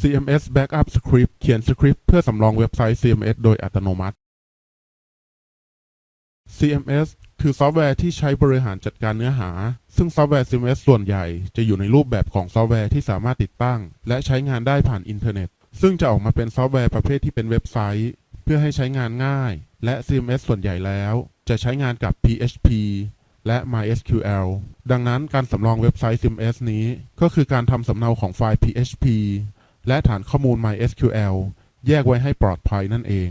CMS Backup Script เขียนสคริปต์เพื่อสำรองเว็บไซต์ CMS โดยอัตโนมัติ CMS คือซอฟต์แวร์ที่ใช้บริหารจัดการเนื้อหา ซึ่งซอฟต์แวร์ CMS ส่วนใหญ่จะอยู่ในรูปแบบของซอฟต์แวร์ที่สามารถติดตั้ง และใช้งานได้ผ่านอินเทอร์เน็ต ซึ่งจะออกมาเป็นซอฟต์แวร์ประเภทที่เป็นเว็บไซต์ เพื่อให้ใช้งานง่าย และ CMS ส่วนใหญ่แล้ว จะใช้งานกับ PHP และ MySQL ดังนั้นการสำรองเว็บไซต์ CMS นี้ ก็คือการทำสำเนาของไฟล์ PHP และฐานข้อมูล MySQL แยกไว้ให้ปลอดภัยนั่นเอง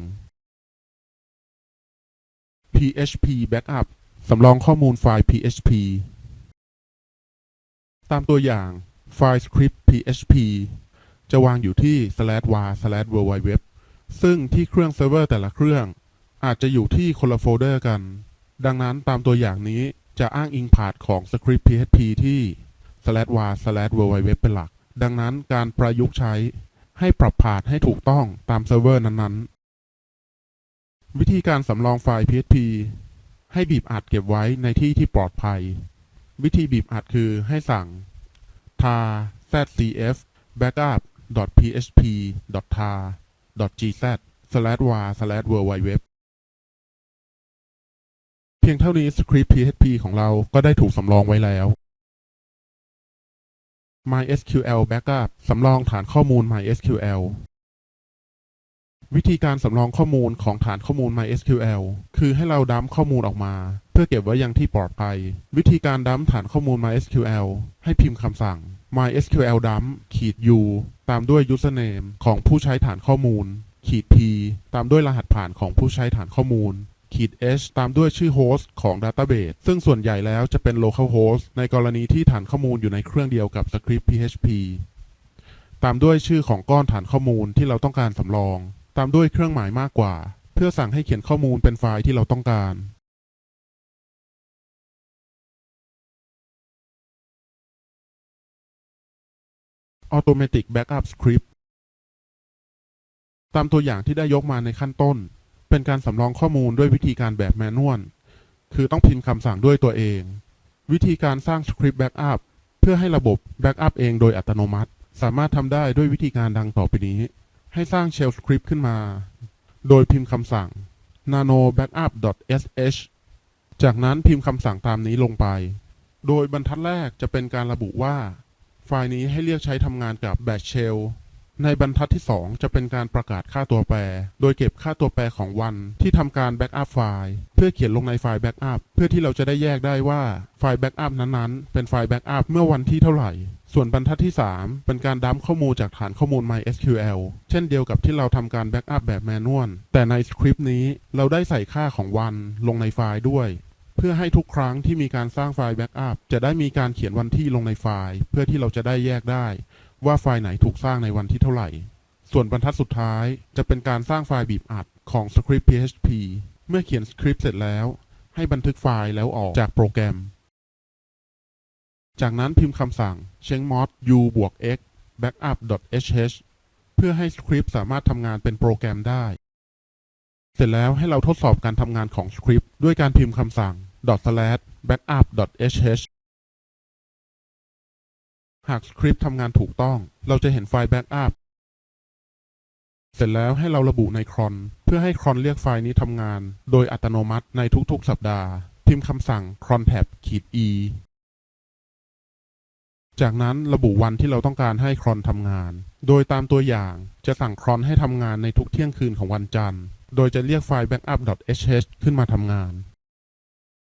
PHP Backup สำรองข้อมูลไฟล์ PHP ตามตัวอย่างไฟล์สคริปต์ PHP จะวางอยู่ที่ slash var slash www ซึ่งที่เครื่องเซิร์ฟเวอร์แต่ละเครื่อง อาจจะอยู่ที่คนละโฟลเดอร์กัน ดังนั้นตามตัวอย่างนี้จะอ้างอิงพาธของสคริปต์ PHP ที่ slash var slash www เป็นหลัก ดังนั้นการประยุกต์ใช้ให้ปรับพาธให้ถูกต้องตามเซิร์ฟเวอร์นั้นๆ วิธีการสำรองไฟล์ PHP ให้บีบอัดเก็บไว้ในที่ที่ปลอดภัย วิธีบีบอัดคือให้สั่ง tar zcf backup php tar gz slash var slash www เพียงเท่านี้สคริปต์ PHP ของเราก็ได้ถูกสำรองไว้แล้ว MySQL Backup สำรองฐานข้อมูล MySQL วิธีการสำรองข้อมูลของฐานข้อมูล MySQL คือให้เราดัมข้อมูลออกมา เพื่อเก็บไว้ยังที่ปลอดภัย วิธีการดัมฐานข้อมูล MySQL ให้พิมพ์คำสั่ง MySQL dump ขีด u ตามด้วย username ของผู้ใช้ฐานข้อมูล ขีด p ตามด้วยรหัสผ่านของผู้ใช้ฐานข้อมูล ขีด h ตามด้วยชื่อโฮสต์ของ Database ซึ่งส่วนใหญ่แล้วจะเป็น localhost ในกรณีที่ฐานข้อมูลอยู่ในเครื่องเดียวกับสคริปต์ PHP ตามด้วยชื่อของก้อนฐานข้อมูลที่เราต้องการสำรอง ตามด้วยเครื่องหมายมากกว่า เพื่อสั่งให้เขียนข้อมูลเป็นไฟล์ที่เราต้องการ Automatic Backup Script ตามตัวอย่างที่ได้ยกมาในขั้นต้น เป็นการสำรองข้อมูลด้วยวิธีการแบบแมนนวล คือต้องพิมพ์คำสั่งด้วยตัวเอง วิธีการสร้างสคริปต์แบ็กอัพเพื่อให้ระบบแบ็กอัพเองโดยอัตโนมัติ สามารถทำได้ด้วยวิธีการดังต่อไปนี้ ให้สร้างเชลสคริปต์ขึ้นมา โดยพิมพ์คำสั่ง nano backup sh จากนั้นพิมพ์คำสั่งตามนี้ลงไป โดยบรรทัดแรกจะเป็นการระบุว่า ไฟล์นี้ให้เรียกใช้ทำงานกับ Bash Shell ในบรรทัดที่ 2 จะเป็นการประกาศค่าตัวแปร โดยเก็บค่าตัวแปรของวันที่ทำการแบ็กอัพไฟล์ เพื่อเขียนลงในไฟล์แบ็กอัพเพื่อที่เราจะได้แยกได้ว่าไฟล์แบ็กอัพนั้นๆ เป็นไฟล์แบ็กอัพเมื่อวันที่เท่าไหร่ ส่วนบรรทัดที่ 3 เป็นการดัมข้อมูลจากฐานข้อมูล MySQL เช่นเดียวกับที่เราทำการแบ็กอัพแบบแมนนวล แต่ในสคริปต์นี้เราได้ใส่ค่าของวันลงในไฟล์ด้วยเพื่อให้ทุกครั้งที่มีการสร้างไฟล์แบ็กอัพจะได้มีการเขียนวันที่ลงในไฟล์ เพื่อที่เราจะได้แยกได้ ว่าไฟล์ไหนถูกสร้างในวันที่เท่าไหร่ ส่วนบรรทัดสุดท้ายจะเป็นการสร้างไฟล์บีบอัดของสคริปต์ PHP เมื่อเขียนสคริปต์เสร็จแล้ว ให้บันทึกไฟล์แล้วออกจากโปรแกรม จากนั้นพิมพ์คำสั่ง chmod u บวก x backup sh เพื่อให้สคริปต์สามารถทำงานเป็นโปรแกรมได้ เสร็จแล้วให้เราทดสอบการทำงานของสคริปต์ด้วยการพิมพ์คำสั่ง slash backup sh หากสคริปต์ทำงานถูกต้อง เราจะเห็นไฟล์ backup เสร็จแล้วให้เราระบุในครอนเพื่อให้ครอนเรียกไฟล์นี้ทำงาน โดยอัตโนมัติในทุกๆ สัปดาห์ พิมพ์คำสั่ง cron tab ขีด e จากนั้นระบุวันที่เราต้องการให้ครอนทำงาน โดยตามตัวอย่างจะสั่งครอนให้ทำงานในทุกเที่ยงคืนของวันจันทร์ โดยจะเรียกไฟล์ backup.sh ขึ้นมาทำงาน